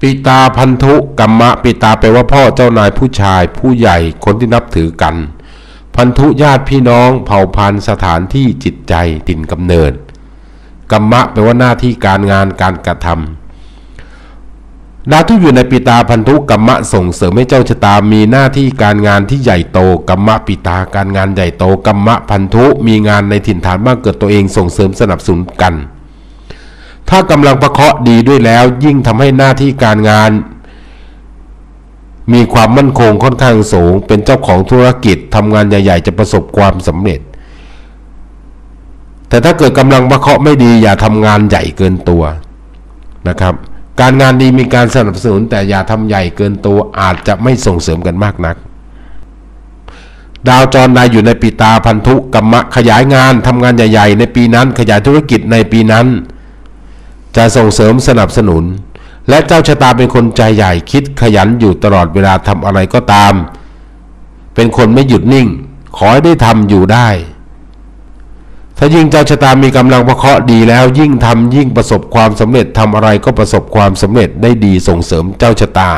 ปิตาพันธุกรรมะปิตาแปลว่าพ่อเจ้านายผู้ชาย ผู้ใหญ่คนที่นับถือกัน พันธุญาติพี่น้องเผ่าพันธุ์สถานที่จิตใจถิ่นกำเนิดกรรมะแปลว่าหน้าที่การงานการกระทำดาวที่อยู่ในปิตาพันธุกรรมะส่งเสริมให้เจ้าชะตามีหน้าที่การงานที่ใหญ่โตกรรมะปิตาการงานใหญ่โตกรรมะพันธุมีงานในถิ่นฐานบ้านเกิดตัวเองส่งเสริมสนับสนุนกัน ถ้ากำลังประเคราะห์ดีด้วยแล้ว ยิ่งทำให้หน้าที่การงาน มีความมั่นคงค่อนข้างสูง เป็นเจ้าของธุรกิจทำงานใหญ่ ๆ จะประสบความสำเร็จ แต่ถ้าเกิดกำลังประเคราะห์ไม่ดีอย่าทำงานใหญ่เกินตัวนะครับ การงานดีมีการสนับสนุน แต่อย่าทำใหญ่เกินตัวอาจจะไม่ส่งเสริมกันมากนักดาวจรนายอยู่ในปีตาพันธุกรรมะขยายงานทำงานใหญ่ ๆ ในปีนั้นขยายธุรกิจในปีนั้น จะส่งเสริมสนับสนุน และเจ้าชะตาเป็นคนใจใหญ่คิดขยันอยู่ตลอดเวลาทำอะไรก็ตาม เป็นคนไม่หยุดนิ่ง ขอให้ได้ทำอยู่ได้ ถ้ายิ่งเจ้าชะตามีกำลังประเคราะห์ดีแล้วยิ่งทำยิ่งประสบความสำเร็จทำอะไรก็ประสบความสำเร็จได้ดีส่งเสริมเจ้าชะตา